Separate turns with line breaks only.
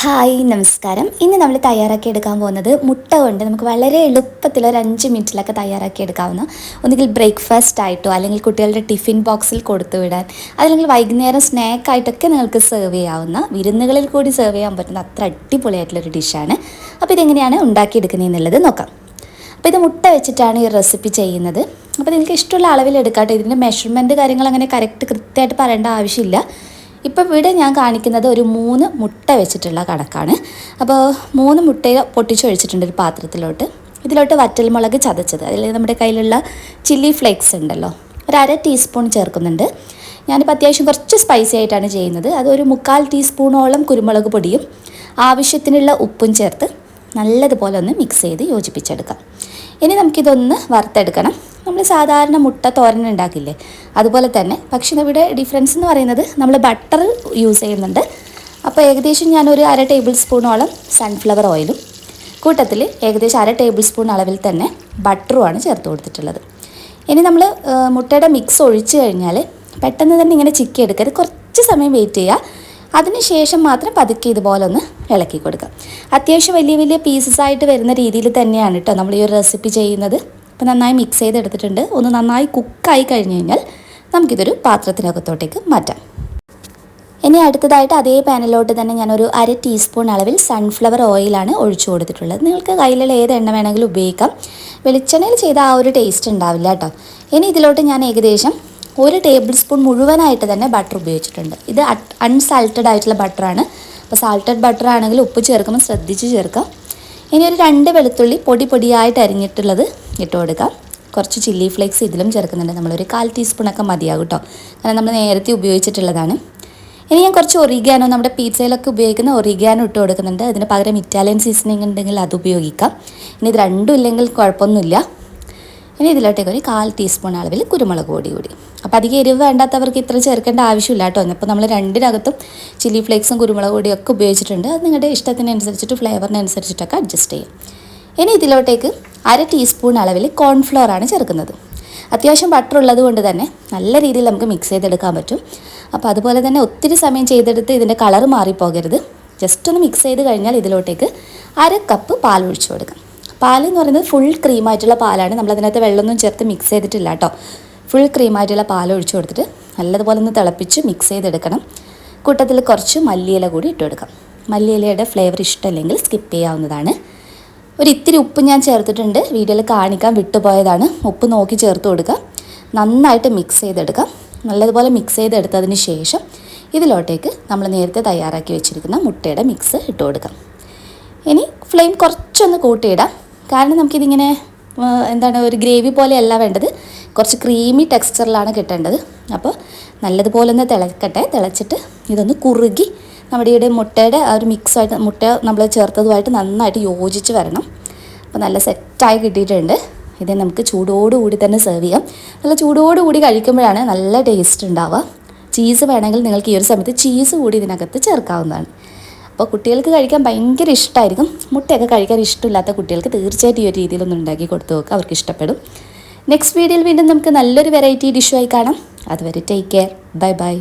Hi നമസ്കാരം. ഇന്ന് നമ്മൾ തയ്യാറാക്കി എടുക്കാൻ പോകുന്നത് മുട്ട കൊണ്ട് നമുക്ക് വളരെ എളുപ്പത്തിൽ ഒരു അഞ്ച് മിനിറ്റിലൊക്കെ തയ്യാറാക്കി എടുക്കാവുന്ന ഒന്നുകിൽ ബ്രേക്ക്ഫാസ്റ്റ് ആയിട്ടോ അല്ലെങ്കിൽ കുട്ടികളുടെ ടിഫിൻ ബോക്സിൽ കൊടുത്തു വിടാൻ അല്ലെങ്കിൽ വൈകുന്നേരം സ്നാക്കായിട്ടൊക്കെ നിങ്ങൾക്ക് സെർവ് ചെയ്യാവുന്ന വിരുന്നുകളിൽ കൂടി സെർവ് ചെയ്യാൻ പറ്റുന്ന അത്ര അടിപൊളിയായിട്ടുള്ളൊരു ഡിഷാണ് അപ്പോൾ ഇതെങ്ങനെയാണ് ഉണ്ടാക്കിയെടുക്കുന്നതെന്നുള്ളത് നോക്കാം. അപ്പോൾ ഇത് മുട്ട വെച്ചിട്ടാണ് ഈ റെസിപ്പി ചെയ്യുന്നത്. അപ്പോൾ നിങ്ങൾക്ക് ഇഷ്ടമുള്ള അളവിൽ എടുക്കാട്ടോ. ഇതിന്റെ മെഷർമെന്റ് കാര്യങ്ങൾ അങ്ങനെ കറക്റ്റ് കൃത്യമായിട്ട് പറയേണ്ട ആവശ്യമില്ല. ഇപ്പം ഇവിടെ ഞാൻ കാണിക്കുന്നത് ഒരു മൂന്ന് മുട്ട വെച്ചിട്ടുള്ള കണക്കാണ്. അപ്പോൾ മൂന്ന് മുട്ടയെ പൊട്ടിച്ചൊഴിച്ചിട്ടുണ്ട് ഒരു പാത്രത്തിലോട്ട്. ഇതിലോട്ട് വറ്റൽമുളക് ചതച്ചത്. അതിൽ നമ്മുടെ കയ്യിലുള്ള ചില്ലി ഫ്ലേക്സ് ഉണ്ടല്ലോ. ഒരു അര ടീസ്പൂൺ ചേർക്കുന്നുണ്ട്. ഞാനിപ്പോൾ അത്യാവശ്യം കുറച്ച് സ്പൈസി ആയിട്ടാണ് ചെയ്യുന്നത്. അതൊരു മുക്കാൽ ടീസ്പൂണോളം കുരുമുളക് പൊടിയും ആവശ്യത്തിനുള്ള ഉപ്പും ചേർത്ത് നല്ലതുപോലെ ഒന്ന് മിക്സ് ചെയ്ത് യോജിപ്പിച്ചെടുക്കാം. ഇനി നമുക്കിതൊന്ന് വറുത്തെടുക്കണം. നമ്മൾ സാധാരണ മുട്ട തോരൻ ഉണ്ടാക്കില്ലേ? അതുപോലെ തന്നെ. പക്ഷേ ഇവിടെ ഡിഫറൻസ് എന്ന് പറയുന്നത് നമ്മൾ ബട്ടർ യൂസ് ചെയ്യുന്നുണ്ട്. അപ്പോൾ ഏകദേശം ഞാനൊരു അര ടേബിൾ സ്പൂണോളം സൺഫ്ലവർ ഓയിലും കൂട്ടത്തിൽ ഏകദേശം അര ടേബിൾ സ്പൂൺ അളവിൽ തന്നെ ബട്ടറുമാണ് ചേർത്ത് കൊടുത്തിട്ടുള്ളത്. ഇനി നമ്മൾ മുട്ടയുടെ മിക്സ് ഒഴിച്ച് കഴിഞ്ഞാൽ പെട്ടെന്ന് തന്നെ ഇങ്ങനെ ചിക്കി എടുക്കരുത്. കുറച്ച് സമയം വെയിറ്റ് ചെയ്യുക. അതിനുശേഷം മാത്രം പതുക്കെ ഇതുപോലെ ഒന്ന് ഇളക്കി കൊടുക്കുക. അത്യാവശ്യം വലിയ വലിയ പീസസ് ആയിട്ട് വരുന്ന രീതിയിൽ തന്നെയാണ് കേട്ടോ നമ്മൾ ഈ ഒരു റെസിപ്പി ചെയ്യുന്നത്. അപ്പോൾ നന്നായി മിക്സ് ചെയ്തെടുത്തിട്ടുണ്ട്. ഒന്ന് നന്നായി കുക്കായി കഴിഞ്ഞ് കഴിഞ്ഞാൽ നമുക്കിതൊരു പാത്രത്തിനകത്തോട്ടേക്ക് മാറ്റാം. ഇനി അടുത്തതായിട്ട് അതേ പാനിലോട്ട് തന്നെ ഞാനൊരു അര ടീസ്പൂൺ അളവിൽ സൺഫ്ലവർ ഓയിലാണ് ഒഴിച്ചു കൊടുത്തിട്ടുള്ളത്. നിങ്ങൾക്ക് കയ്യിലുള്ള ഏത് എണ്ണ വേണമെങ്കിലും ഉപയോഗിക്കാം. വെളിച്ചെണ്ണയിൽ ചെയ്ത ആ ഒരു ടേസ്റ്റ് ഉണ്ടാവില്ല കേട്ടോ. ഇനി ഇതിലോട്ട് ഞാൻ ഏകദേശം ഒരു ടേബിൾ സ്പൂൺ മുഴുവനായിട്ട് തന്നെ ബട്ടർ ഉപയോഗിച്ചിട്ടുണ്ട്. ഇത് അൺസാൾട്ടഡ് ആയിട്ടുള്ള ബട്ടറാണ് അപ്പോൾ സാൾട്ടഡ് ബട്ടർ ആണെങ്കിൽ ഉപ്പ് ചേർക്കുമ്പോൾ ശ്രദ്ധിച്ച് ചേർക്കാം. ഇനി ഒരു രണ്ട് വെളുത്തുള്ളി പൊടി പൊടിയായിട്ട് അരിഞ്ഞിട്ടുള്ളത് ഇട്ട് കൊടുക്കാം. കുറച്ച് ചില്ലി ഫ്ലേക്സ് ഇതിലും ചേർക്കുന്നുണ്ട്. നമ്മളൊരു കാൽ ടീസ്പൂണൊക്കെ മതിയാകും കേട്ടോ. കാരണം നമ്മൾ നേരത്തെ ഉപയോഗിച്ചിട്ടുള്ളതാണ്. ഇനി ഞാൻ കുറച്ച് ഒറിഗാനോ നമ്മുടെ പിzzയിലൊക്കെ ഉപയോഗിക്കുന്ന ഒറിഗാനോ ഇട്ട് കൊടുക്കുന്നുണ്ട്. അതിന് പകരം ഇറ്റാലിയൻ സീസണിങ് ഉണ്ടെങ്കിൽ അത് ഉപയോഗിക്കാം. ഇനി ഇത് രണ്ടും ഇല്ലെങ്കിൽ കുഴപ്പമൊന്നുമില്ല. ഇനി ഇതിലോട്ടേക്ക് ഒരു കാൽ ടീസ്പൂൺ അളവിൽ കുരുമുളക് പൊടി കൂടി. അപ്പോൾ അധികം എരിവ് വേണ്ടാത്തവർക്ക് ഇത്ര ചേർക്കേണ്ട ആവശ്യമില്ല കേട്ടോ. അപ്പോൾ നമ്മൾ രണ്ടിനകത്തും ചില്ലി ഫ്ലേക്സും കുരുമുളക് പൊടിയൊക്കെ ഉപയോഗിച്ചിട്ടുണ്ട്. അത് നിങ്ങളുടെ ഇഷ്ടത്തിനനുസരിച്ചിട്ട് ഫ്ലേവറിനനുസരിച്ചിട്ടൊക്കെ അഡ്ജസ്റ്റ് ചെയ്യും. ഇനി ഇതിലോട്ടേക്ക് അര ടീസ്പൂൺ അളവിൽ കോൺഫ്ലോർ ആണ് ചേർക്കുന്നത്. അത്യാവശ്യം ബട്ടർ ഉള്ളത് കൊണ്ട് തന്നെ നല്ല രീതിയിൽ നമുക്ക് മിക്സ് ചെയ്തെടുക്കാൻ പറ്റും. അപ്പോൾ അതുപോലെ തന്നെ ഒത്തിരി സമയം ചെയ്തെടുത്ത് ഇതിന്റെ കളർ മാറിപ്പോകരുത്. ജസ്റ്റ് ഒന്ന് മിക്സ് ചെയ്ത് കഴിഞ്ഞാൽ ഇതിലോട്ടേക്ക് അര കപ്പ് പാൽ ഒഴിച്ചു കൊടുക്കാം. പാൽ എന്ന് പറയുന്നത് ഫുൾ ക്രീമായിട്ടുള്ള പാലാണ്. നമ്മളതിനകത്ത് വെള്ളമൊന്നും ചേർത്ത് മിക്സ് ചെയ്തിട്ടില്ല കേട്ടോ ഫുൾ ക്രീമായിട്ടുള്ള പാൽ ഒഴിച്ചു കൊടുത്തിട്ട് നല്ലതുപോലെ ഒന്ന് തിളപ്പിച്ച് മിക്സ് ചെയ്തെടുക്കണം. കൂട്ടത്തിൽ കുറച്ച് മല്ലിയില കൂടി ഇട്ട് കൊടുക്കാം. മല്ലിയിലയുടെ ഫ്ലേവർ ഇഷ്ടമല്ലെങ്കിൽ സ്കിപ്പ് ചെയ്യാവുന്നതാണ്. ഒരു ഇത്തിരി ഉപ്പ് ഞാൻ ചേർത്തിട്ടുണ്ട്. വീഡിയോയിൽ കാണിക്കാൻ വിട്ടുപോയതാണ്. ഉപ്പ് നോക്കി ചേർത്ത് കൊടുക്കുക. നന്നായിട്ട് മിക്സ് ചെയ്തെടുക്കാം നല്ലതുപോലെ മിക്സ് ചെയ്തെടുത്തതിന് ശേഷം ഇതിലോട്ടേക്ക് നമ്മൾ നേരത്തെ തയ്യാറാക്കി വെച്ചിരിക്കുന്ന മുട്ടയുടെ മിക്സ് ഇട്ട് കൊടുക്കാം. ഇനി ഫ്ലെയിം കുറച്ചൊന്ന് കൂട്ടിയിടാം. കാരണം നമുക്കിതിങ്ങനെ എന്താണ് ഒരു ഗ്രേവി പോലെയല്ല വേണ്ടത്. കുറച്ച് ക്രീമി ടെക്സ്ചറിലാണ് കിട്ടേണ്ടത്. അപ്പോൾ നല്ലതുപോലെ ഒന്ന് തിളക്കട്ടെ. തിളച്ചിട്ട് ഇതൊന്ന് കുറുകി നമ്മുടെ ഈ മുട്ടയുടെ ആ ഒരു മിക്സായിട്ട് മുട്ട നമ്മൾ ചേർത്തതുമായിട്ട് നന്നായിട്ട് യോജിച്ച് വരണം. അപ്പോൾ നല്ല സെറ്റായി കിട്ടിയിട്ടുണ്ട്. ഇത് നമുക്ക് ചൂടോടുകൂടി തന്നെ സെർവ് ചെയ്യാം. നല്ല ചൂടോടുകൂടി കഴിക്കുമ്പോഴാണ് നല്ല ടേസ്റ്റ് ഉണ്ടാവുക. ചീസ് വേണമെങ്കിൽ നിങ്ങൾക്ക് ഈ ഒരു സമയത്ത് ചീസ് കൂടി ഇതിനകത്ത് ചേർക്കാവുന്നതാണ്. അപ്പോൾ കുട്ടികൾക്ക് കഴിക്കാൻ ഭയങ്കര ഇഷ്ടമായിരിക്കും മുട്ടയൊക്കെ കഴിക്കാൻ ഇഷ്ടമില്ലാത്ത കുട്ടികൾക്ക് തീർച്ചയായിട്ടും ഈ ഒരു രീതിയിലൊന്നും ഉണ്ടാക്കി കൊടുത്തു നോക്കുക. അവർക്ക് ഇഷ്ടപ്പെടും. നെക്സ്റ്റ് വീഡിയോയിൽ വീണ്ടും നമുക്ക് നല്ലൊരു വെറൈറ്റി ഡിഷുമായി കാണാം. അതുവരെ ടേക്ക് കെയർ ബൈ ബൈ